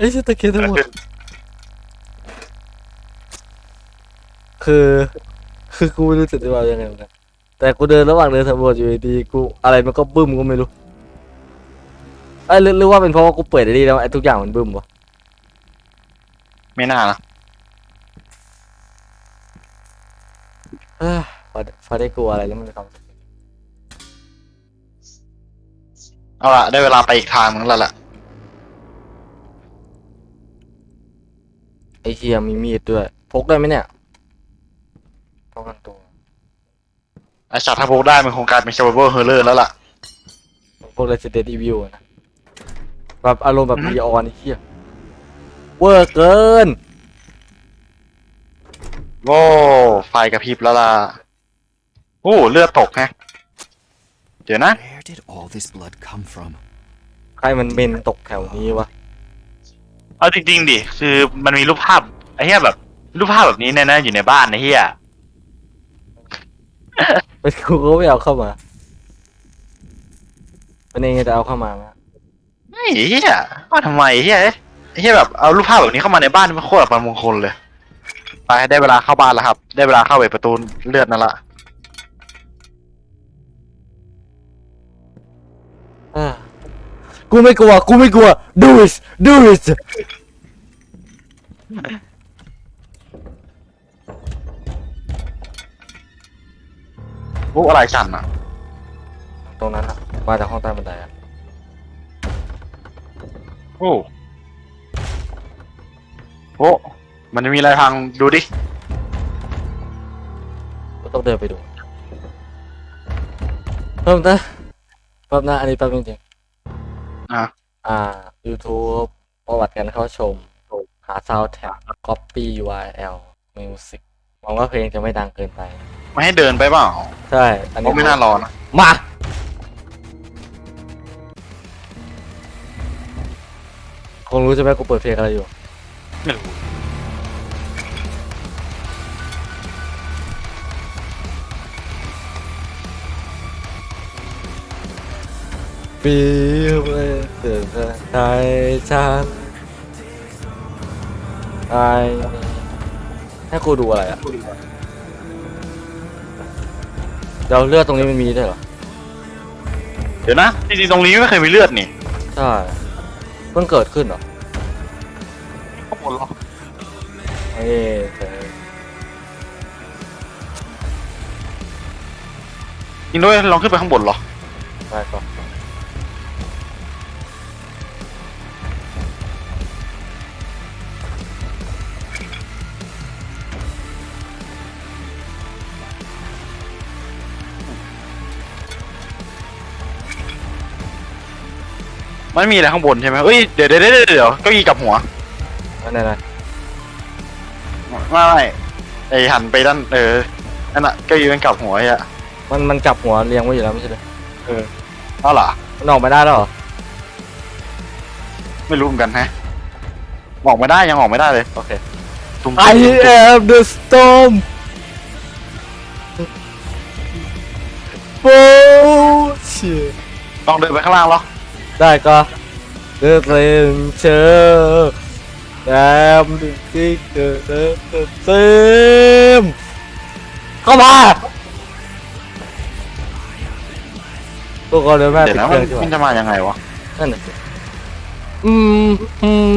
ไอ้ชิตะเคียนทั้งหมด คือ คือกูไม่รู้จะอธิบายยังไงเหมือนกันแต่กูเดินระหว่างเดินสำรวจอยู่ดีๆกูอะไรมันก็บึ้มก็ไม่รู้ไอ้ยหรือหรือว่าเป็นเพราะว่ากูเปิดได้ดีแล้วไอ้ทุกอย่างมันบึ้มวะไม่น่านะเอ้ยพอพอได้กลัวอะไรแล้วมันจะทำเอาละได้เวลาไปอีกทางนึงแล้วล่ะ ไอ้เฮียมีมีดด้วย พกได้ไหมเนี่ยป้องกันตัวไอสัตว์ถ้าพกได้มันคงกลายเป็น survival horror แล้วล่ะ พวก Resident Evil อะนะแบบอารมณ์แบบ อือฮึรีออนไอ้เฮียเวอร์เกิน โว้ไฟกระพริบแล้วล่ะโอ้เลือดตกแฮะเดี๋ยวนะ Where did all this blood come from? ใครมันเมนตกแถวนี้วะ เอาจริงๆดิคือมันมีรูปภาพไอ้เหี้ยแบบ รูปภาพแบบนี้เนี่ยนะอยู่ในบ้านไอ้เหี้ยเป็นกูก็ไม่เอาเข้ามาเป็นเองจะเอาเข้ามาไหมไอ้เหี้ยว่าทำไมไอ้เหี้ยไอ้เหี้ยแบบเอารูปภาพแบบนี้เข้ามาในบ้านมันโคตรอัปมงคลเลย ไปได้เวลาเข้าบ้านแล้วครับ ได้เวลาเข้าไปประตูเลือดนั่นละ กูไม่กลัว กูไม่กลัว do it do it โอ้อะไรสั่นอะ ตรงนั้นอะมาจากห้องใต้บันไดอะโอ้โอ้มันจะมีอะไรพังดูดิ ก็ต้องเดินไปดูเพิ่มนะแป๊บนะอันนี้แป๊บจริง อะๆอ่า YouTube ประวัติการเข้าชม หา sound tag copy URL music หวังว่าเพลงจะไม่ดังเกินไป ไม่ให้เดินไปเปล่าใช่ อันเพนี้ราะไม่น่ารอนะมา คงรู้ใช่ไหมกูเปิดเพลงอะไรอยู่ ไม่รู้ ปีเมื่อเกิดใจฉันไอให้กูดูอะไรอะเดี๋ยวเลือดตรงนี้มันมีด้วยเหรอ เดี๋ยวนะจริงๆตรงนี้ไม่เคยมีเลือดนี่ใช่ เพิ่งเกิดขึ้นเหรอข้างบนเหรอเอ้ยเธอจริงด้วยลองขึ้นไปข้างบนเหรอ ได้ก่อน มันมีอะไรข้างบนใช่ไหมเอ้ยเดี๋ยวเดี๋ยวเดี๋ยวเดี๋ยวเก็ยีกลับหัว นั่นนั่นไม่ไม่ไอหันไปด้านเออนั่นน่ะเก็ยีมันกลับหัวไอ้อะมันมันจับหัวเรียงไว้อยู่แล้วไม่ใช่เลยเอาล่ะมันออกไม่ได้แล้วเหรอไม่รู้เหมือนกันฮะออกไม่ได้ยังออกไม่ได้เลยโอเคตุ้ม I am the storm โอ้ชิต้องเดินไปข้างล่างเหรอ ได้ก็เดินเล่นเชอแดมดิจิกเดอเดอเซมเข้ามาพวกเราเดินแม่เดี๋ยปิวดนะเคมัรื่อนงใช่ไหมมันจะมายังไงวะนั่นน่ะสิอืมอืม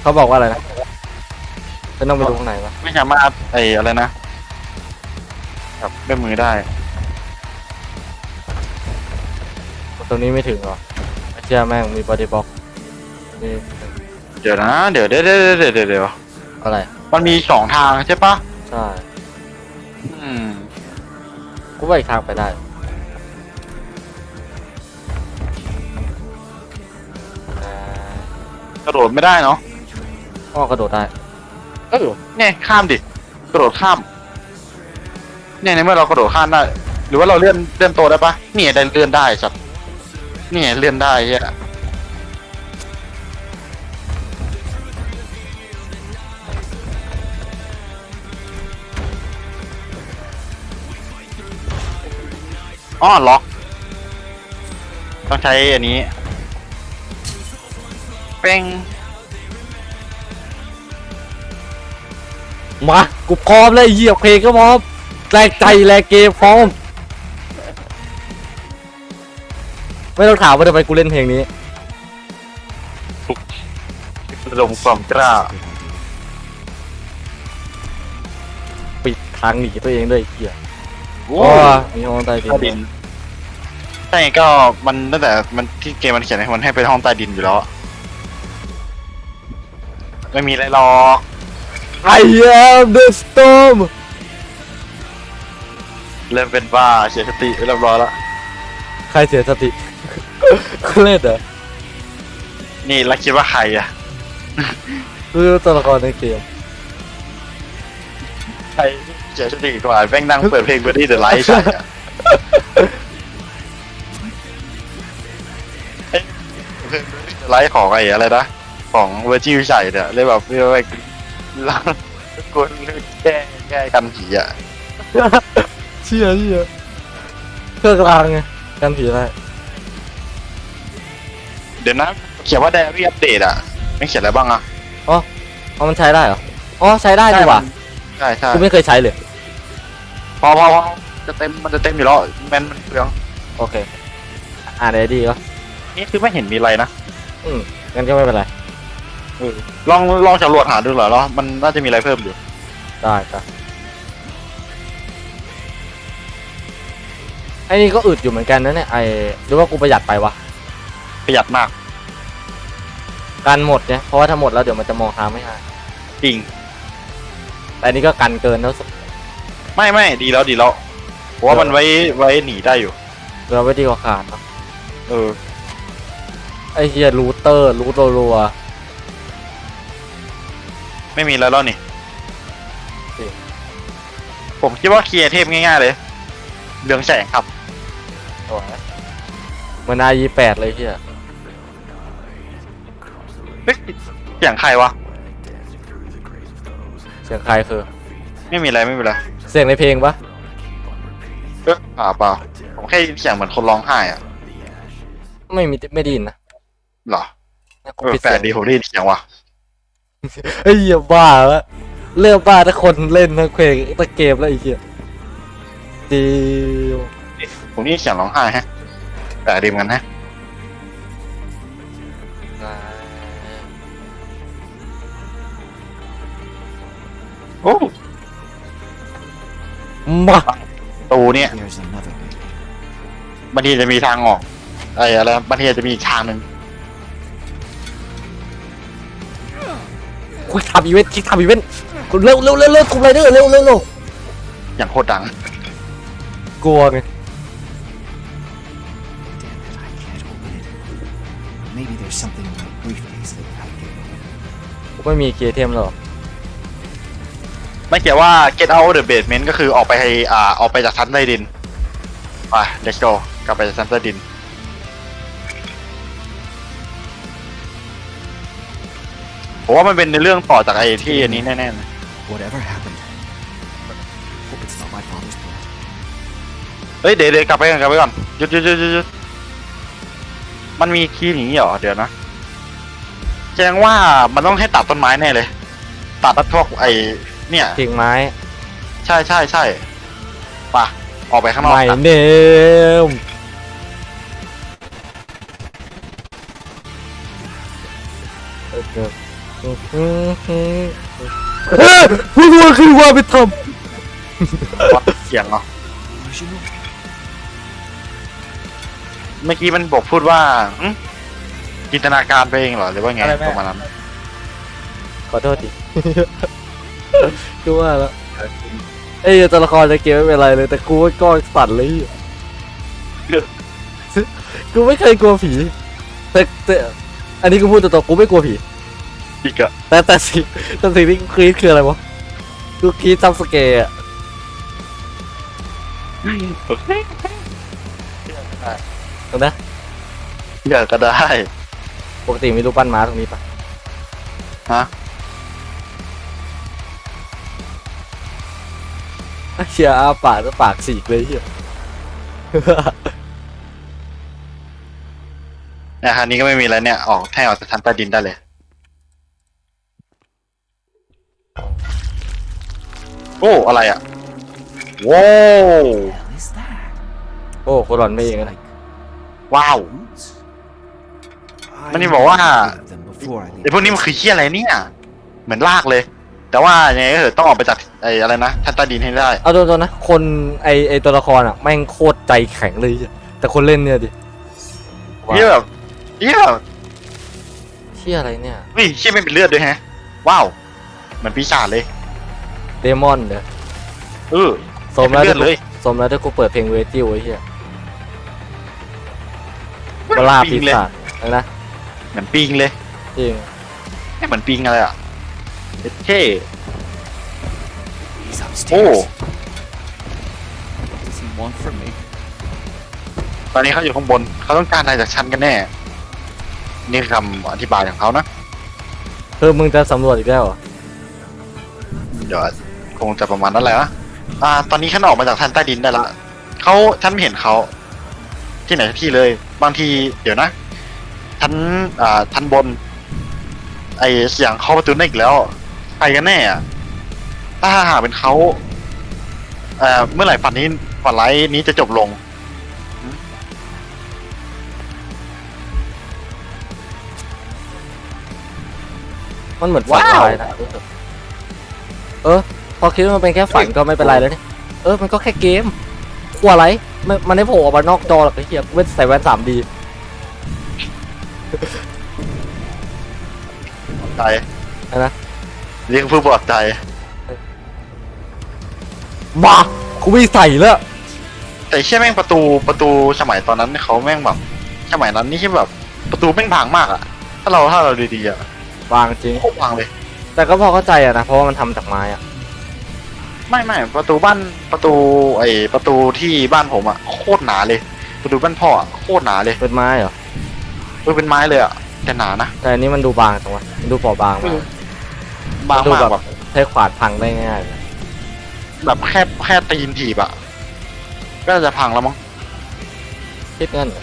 เขาบอกว่าอะไรนะจะต้องไปดูข้างในปะไม่สามารถไออะไรนะกับด้วยมือได้ ตรงนี้ไม่ถึงเหรอไม่เชื่อแม่งมีบอดี้บ็อกนี่เดี๋ยวนะ เดี๋ยวเดี๋ยวเดี๋ยวเดี๋ยวเดี๋ยวเดี๋ยวอะไร มันมีสองทางใช่ปะใช่ อืมกูว่าอีกทางไปได้อ่ากระโดดไม่ได้เนาะอ้อกระโดดได้เออเนี่ยข้ามดิ กระโดดข้าม เนี่ยในเมื่อเรากระโดดข้ามได้ หรือว่าเราเลื่อนเลื่อนตัวได้ปะเนี่ยได้เลื่อนได้สัตว์ เนี่ยเลื่อนได้เฮียอ๋อล็อก ต้องใช้อันนี้ เป้งมากูพร้อมเลยเหยียบเพลงก็พร้อมแรงใจแรงเกมพร้อม ไม่ต้องถามว่าทำไมกูเล่นเพลงนี้ ระดมความกล้าปิดทางหนีตัวเองด้วยไอ้เหี้ยโอ้โอ้มีห้องใต้ดิใต้ดินนใช่ก็มันตั้งแต่มันที่เกมมันเขียนให้มันให้เป็นห้องใต้ดินอยู่แล้วอะไม่มีอะไรหรอกไอ้ am the storm เริ่มเป็นบ้าเสียสติเรียบร้อยแล้วใครเสียสติ กูเล่นเหรอนี่แล้วคิดว่าใครอะคือตัวละครในเกมใครเสียสติกว่าแม่งนั่งเปิดเพลงเบอร์ดี้เดอะไลท์ใช่อะเอ้ยเพลง Bury the Light ของไอ้อะไรนะของเวอร์จิวใส่เนี่ยเลยแบบเรียกว่าล้างกวนแก้แก้กันผีอะเชี่ยเชี่ยเครื่องรางไงกันผีอะไร เดี๋ยวนะ เขียนว่าไดอารี่อัปเดตอะไม่เขียนอะไรบ้างอะอ๋อมันใช้ได้เหรอ อ๋อใช้ได้ดีกว่าใช่ใช่กูไม่เคยใช้เลย พอพอพอจะเต็มมันจะเต็มอยู่แล้วแมนมันเปลืองโอเค อ่านได้ดีก็นี่คือไม่เห็นมีอะไรนะอืมงั้นก็ไม่เป็นไร เออลองลองสำรวจหาดูเหรอแล้วมันน่าจะมีอะไรเพิ่มอยู่ ได้ครับไอ้นี่ก็อึดอยู่เหมือนกันนะเนี่ยไอ้หรือว่ากูประหยัดไปวะ ประหยัดมาก กันหมดเนี่ยเพราะว่าถ้าหมดแล้วเดี๋ยวมันจะมองทางไม่ได้จริง แต่อันนี้ก็กันเกินแล้วไม่ไม่ดีแล้วดีแล้วเพราะว่ามันไว้ไว้หนีได้อยู่ เราไม่ดีกว่าขาดเนอะเออ ไอ้เฮียรูเตอร์รูโรัวไม่มีแล้วแล้วนี่จริงผมคิดว่าเคลียร์เทพง่ายๆเลยเรืองแสงครับๆสวยเหมันอายีแปดเลยเฮียเฮ้ยเสียงใครวะ เสียงใครคือ ไม่มีอะไรไม่มีอะไรเสียงในเพลงปะเออเปล่าเปล่าผมแค่ยินเสียงเหมือนคนร้องไห้อะไม่มีไม่ไดีนะเหรอกูเออปิดแปลเสียกงดีผมได้ยินเสียงว่ะไอ้เหี้ยบ้าแล้วเริ่มบ้าถ้าคนเล่นทั้งเพลงทั้งเกมแล้วไอ้เหี้ยดีผมได้ยินเสียงร้องไห้ฮะแปลกดีเหมือนกันฮะ โอ้มาตูเนี่ย There's another way. บางทีจะมีทางออกไอ้อะไรบางทีจะมีอีกทางหนึ่งคุยทำอีเวนต์คิดทำอีเวนต์เร็วเร็วเร็วเร็วทุบไรเดอร์เร็วเร็วเร็วอย่างโคตรดัง กลัวไง Damn it, I can't open it. Maybe there's something in my briefcase that I can open. กูไม่มีเกียร์เทมหรอก ไม่เกี่ยวว่า get out of the basement ก็คือออกไปให้อ่าออกไปจากชั้นใต้ดินไป let's go กลับไปจากชั้นใต้ดิน ผมว่ามันเป็นในเรื่องต่อจากไอ้ที่อันนี้แน่ๆเลย Whatever happened. Hope it's not my father's blood. เฮ้ยเดี๋ยวเดี๋ยวกลับไปก่อนกลับไปก่อนหยุดหยุดหยุดหยุดหยุดมันมีคีย์อย่างนี้เหรอ เดี๋ยวนะแสดงว่ามันต้องให้ตัดต้นไม้แน่เลย ตัดพวกไอ้ เนี่ย กิ่งไม้ใช่ใช่ใช่ไป่ะออกไปข้างนอกไม่กันเนมเออเออเออเออเออเฮ้ยพูดว่าคือว่าไปทวัดเสียงเหรอ Usual? เมื่อกี้มันบอกพูดว่าหึจินตนาการไปเองเหรอหรือว่าไงประมาณนั้นำขอโทษดิ กูว่าแล้วเอ้ยตัวละครในเกมไม่เป็นไรเลย แต่กูก็สั่นเลยกูไม่เคยกลัวผีแต่แต่อันนี้กูพูดตัวๆกูไม่กลัวผีอีกอะแต่แต่สิ่งแต่สิ่งที่กูคิดคืออะไรวะกูคิดซับสเกร์อะโอเคตรงนะอยากก็ได้ ปกติมีรูปปั้นม้าตรงนี้ปะฮะ เชียร์อาปากก็ปากฉีกเลยเชียเนี่ยคราวนี้ก็ไม่มีอะไรเนี่ย ออกให้ออกจากชั้นใต้ดินได้เลย โอ้ อะไรอะว้าว hell is that? โอ้โครอนไม่เองนะ Like ว้าว boots? มันนี่บอกว่า I looked at them before I ไอพวกนี้มันคือเคี้ยอะไรเนี่ย เหมือนลากเลย แต่ว่ายังไงก็เถอะต้องออกไปจากไออะไรนะชั้นใต้ดินให้ได้ เอาตัวๆนะ คนไอไอตัวละครอะแม่งโคตรใจแข็งเลยเหี้ยแต่คนเล่นเนี่ยดิว้าวเยี่ยแบบเยี่ยแบบเชี่ยอะไรเนี่ยเฮ้ยเชี่ยไม่เป็นเลือดด้วยแฮะ ว้าวเหมือนปีศาจเลย เดมอนเด้อเออ สมแล้วเป็นเลือดเลย สมแล้วที่กูเปิดเพลงเวจิวไอ้เหี้ยบลาปีศาจนะเหมือนปิงเลยจริง ไม่เหมือนปิงอะไรอะ เท่ He's upstairs. โอ้ What does he want from me? ตอนนี้เขาอยู่ข้างบน เขาต้องการอะไรจากฉันกันแน่ นี่คือคำอธิบายของเขานะ คือมึงจะสำรวจอีกแล้วเหรอเดี๋ยวคงจะประมาณนั้นแหละนะอ่า ตอนนี้ฉันออกมาจากชั้นใต้ดินได้ละเขาฉันไม่เห็นเขาที่ไหนสักที่เลย บางทีเดี๋ยวนะชั้นอ่าชั้นบน ไอเสียงเคาะประตูนั่นอีกแล้วใครกันแน่อะถ้าหากเป็นเขาเอ่อเมื่อไหร่ฝันนี้ฝันร้ายนี้จะจบลง มันเหมือนฝันว้าว ร้ายนะเออ พอคิดว่ามันเป็นแค่ฝันก็ไม่เป็นไรแล้วเนี่ยเออ มันก็แค่เกมกลัวอะไรมันมันไม่โผล่ออกมานอกจอหรอกไอ้เหี้ยเว้นใส่แว่นสามดีใจอะไรนะ เรียกผู้ปลอดใจบ้ากูไม่ใส่แล้วแต่เชื่อแม่งประตูประตูสมัยตอนนั้นเขาแม่งแบบสมัยนั้นนี่ใช่แบบ ประตูแม่งพังมากอะถ้าเราถ้าเราดีๆอะวางจริง โคตรพังเลย แต่ก็พอเข้าใจอะนะ เพราะว่ามันทำจากไม้อะไม่ไม่ประตูบ้านประตูไอประตูที่บ้านผมอะโคตรหนาเลย ประตูบ้านพ่ออะโคตรหนาเลยเป็นไม้เหรอเออเป็นไม้เลยอะแต่หนานะ แต่อันนี้มันดูบางจังวะมันดูเปราะบางมาก บางดูมากแบบแบบใช้ขวานพังได้ง่ายๆเลยแบบแค่แค่ตีนถีบอะก็จะพังแล้วมั้งคิดงั้นเหรอ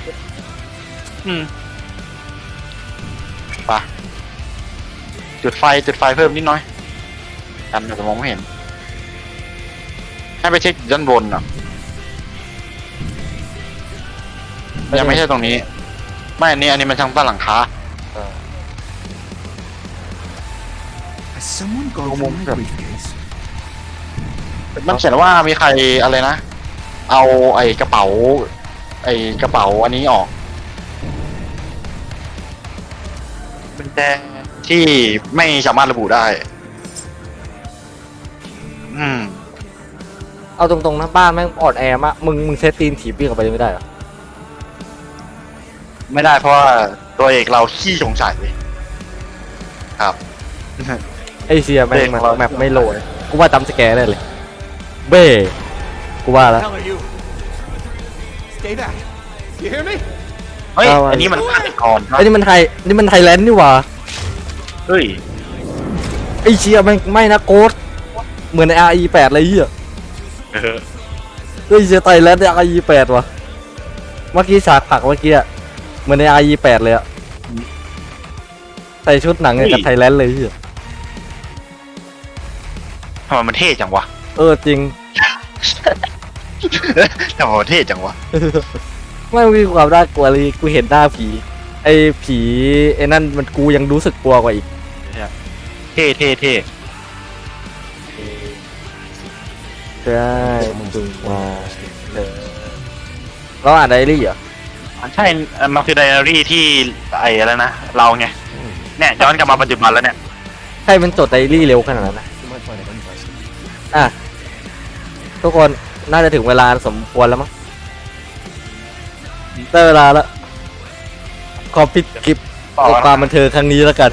อืมไปะจุดไฟจุดไฟเพิ่มนิดหน้อยกันอาจจะมองไม่เห็น ให้ไปเช็คด้านบนอะยังไม่ใช่ตรงนี้ ไม่อันนี้อันนี้มันช่างใต้หลังคา Has someone gone Come through on, my sir. briefcase? มันเขียนว่ามีใครอะไรนะ เอาไอ้กระเป๋า ไอ้กระเป๋าอันนี้ออกเป็นแดงที่ไม่สามารถระบุได้ อืม เอาตรงๆนะบ้านแม่งอ่อนแอมากมึงมึงเซตตีนถีบวิ่งออกไปไม่ได้เหรอไม่ได้เพราะว่าตัวเอกเราขี้สงสัยครับ ไอเซียแม่งเด็กมันเราแมปไม่โหลดกูว่าจำสแกนได้เลยเบ้กูว่าแล้ว hell are you? Stay back. You hear me? เฮ้ย เอาอัอันนี้มันฆาตกรไอ้นี่มันไทยนี่มันไทยแลนด์นี่หว่าเฮ้ย ไอเชียแม่งไม่นะโกดเหมือนใน RE 8เลยเหี้ยเออ เฮ้ยเชียไทยแลนด์ใน RE 8ว่ะเมื่อกี้ฉากผักเมื่อกี้อะเหมือนใน RE 8เลยอะใส่ชุดหนังเนี่ยกับไทยแลนด์เลยเหี้ย ทำไมมันเท่จังวะ เออจริง ทำไมมันเท่จังวะ ไม่มีความน่ากลัวเลยกูเห็นหน้าผี ไอ้ผีไอ้นั่นมันกูยังรู้สึกกลัวกว่าอีก เท่เท่เท่ใช่มึงจุงมาเออเราอ่านไดอารี่เหรอ มันใช่มันคือไดอารี่ที่ไอ้อะไรนะ เราไง เนี่ยย้อนกลับมาปัจจุบันแล้วเนี่ย ใครเป็นจดไดอารี่เร็วขนาดนั้นนะ You might find it interesting. อะ ทุกคนน่าจะถึงเวลาสมควรแล้วมั้งได้เวลาแล้วขอปิดคลิปต่อเอาแล้วความบันเทิงครั้งนี้แล้วกัน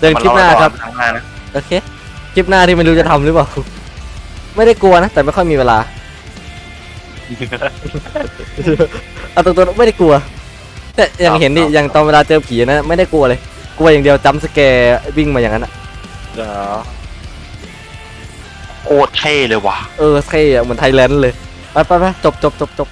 เดินคลิปหน้าครับทางหน้านะโอเคคลิปหน้าที่ไม่รู้จะทำหรือเปล่าไม่ได้กลัวนะแต่ไม่ค่อยมีเวลาเอาตรงๆไม่ได้กลัว แต่ยังเห็นดิยังตอนเวลาเจอผีนะ ไม่ได้กลัวเลย กลัวอย่างเดียวจำสแกร์วิ่งมาอย่างนั้นอะเดี๋ยว โคตรเท่เลยว่ะ เออเท่อะเหมือนไทยแลนด์เลย ไปไปไปจบจบจบจบ